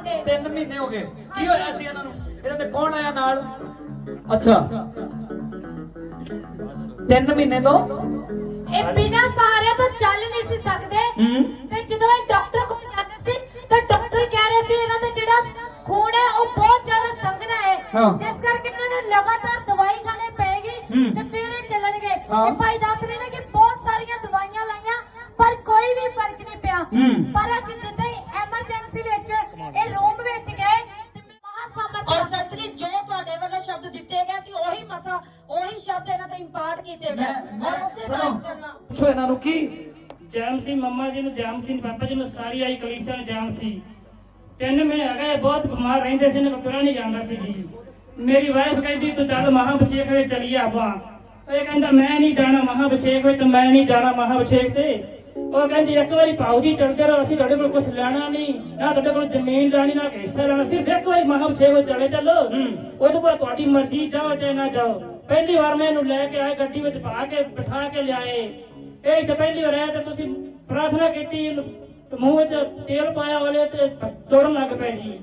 ਮਹੀਨੇ ਹੋ ਗਏ। ਕੀ ਹੋਇਆ ਸੀ ਇਹਨਾਂ ਨੂੰ? ਇਹਨਾਂ ਦੇ ਕੌਣ ਆਇਆ ਨਾਲ? ਅੱਛਾ। 3 ਮਹੀਨੇ ਤੋਂ? ਇਹ ਬਿਨਾਂ ਸਹਾਰੇ ਤੋਂ ਚੱਲ ਨਹੀਂ ਸੀ ਸਕਦੇ। ਤੇ ਜਦੋਂ ਇਹ ਡਾਕਟਰ ਕੋਲ ਜਾਂਦੇ ਸੀ ਤਾਂ ਡਾਕਟਰ ਕਹਿ ਰਹੇ ਸੀ ਇਹਨਾਂ ਦਾ ਜਿਹੜਾ ਖੂਨ ਹੈ ਉਹ ਬਹੁਤ ਜ਼ਿਆਦਾ ਸੰਘਣਾ ਹੈ। ਜਿਸ ਕਰਕੇ ਇਹਨਾਂ ਨੂੰ ਲਗਾਤਾਰ ਦਵਾਈ ਖਾਣੇ ਪਏਗੀ ਹੂੰ। ਤੇ ਫਿਰ ਇਹ ਚੱਲਣਗੇ। ਇਹ ਭਾਈ ਦੱਸ ਰਹੇ ਨੇ ਕਿ ਬਹੁਤ ਸਾਰੀਆਂ ਦਵਾਈਆਂ ਲਾਈਆਂ ਪਰ ਕੋਈ ਵੀ ਫ਼ਰਕ ਨਹੀਂ ਪਿਆ। ਪਰ ਅੱਜ ਜਿੱਦਾਂ ਹੀ ਐਮਰਜੈਂਸੀ ਵਿੱਚ ਇਹ ਰੂਮ ਵਿੱਚ ਗਏ ਤੇ ਮਹਾ ਔਰ ਸੰਤ ਜੀ ਜੋ ਤੁਹਾਡੇ ਵੱਲੋਂ ਸ਼ਬਦ ਦਿੱਤੇ ਗਏ ਸੀ ਉਹੀ ਮਸਾ ਉਹੀ ਸ਼ਬਦ ਇਹਨਾਂ ਤੇ ਇੰਪਾਰਟ ਕੀਤੇ ਮੈਂ ਗਏ ਉਸੇ ਸੁਣੋ। ਤਰ੍ਹਾਂ ਚੱਲਣਾ ਪੁੱਛੋ ਇਹਨਾਂ ਨੂੰ ਕੀ? ਜੈਮ ਸਿੰਘ ਮੰਮਾ ਜੀ ਨੂੰ ਜੈਮ ਸਿੰਘ ਪਾਪਾ ਜੀ ਨੂੰ ਸਾਰੀ ਆਈ ਕਲੀਸਿਆ ਨੂੰ ਜੈਮ ਸੀ। ਤਿੰਨ ਮਹੀਨੇ ਹੈਗੇ ਬਹੁਤ ਬਿਮਾਰ ਰਹਿੰਦੇ ਸੀ ਨੇ ਤੁਰਿਆ ਨਹੀਂ ਜਾਂਦਾ ਸੀ ਜੀ। ਮੇਰੀ ਵਾਈਫ ਕਹਿੰਦੀ ਤੂੰ ਚੱਲ ਮਹਾਬਸ਼ੇਕ ਵਿੱਚ ਚਲੀ ਆਪਾਂ ਇਹ ਕਹਿੰਦਾ ਮੈਂ ਨਹੀਂ ਜਾਣਾ ਮਹਾਬਸ਼ੇਕ ਵਿੱਚ ਮੈਂ ਨਹੀਂ ਜਾਣਾ ਮਹਾਬਸ਼ੇਕ ਤੇ। ਉਹ ਕਹਿੰਦੀ ਇੱਕ ਵਾਰੀ ਭਾਉ ਜੀ ਚੜਦੇ ਰਹੋ ਅਸੀਂ ਤੁਹਾਡੇ ਕੋਲ ਕੁਝ ਲੈਣਾ ਨਹੀਂ ਨਾ ਤੁਹਾਡੇ ਕੋਲ ਜ਼ਮੀਨ ਲੈਣੀ ਨਾ ਹਿੱਸਾ ਲੈਣਾ ਸਿਰਫ ਇੱਕ ਵਾਰੀ ਮਹਾਬਸ਼ੇਕ ਵਿੱਚ ਚਲੇ ਚੱਲੋ। ਉਹਦੇ ਤੁਹਾਡੀ ਮਰਜ਼ੀ ਜਾਓ ਚਾਹੇ ਨਾ ਜਾਓ। ਪਹਿਲੀ ਵਾਰ ਮੈਂ ਇਹਨੂੰ ਲੈ ਕੇ ਆਏ, ਗੱਡੀ ਵਿੱਚ ਪਾ ਕੇ, ਬਿਠਾ ਕੇ ਲਿਆਏ। ਇਹ ਤੇ ਪਹਿਲੀ ਵਾਰ ਆਇਆ ਤੇ ਤੁਸੀਂ ਪ੍ਰਾਰਥਨਾ ਕੀਤੀ ਮੂੰਹ ਵਿੱਚ ਤੇਲ ਪਾਇਆ ਵਾਲੇ ਤੇ ਦੌੜਨ ਲੱਗ ਪਏ ਜੀ।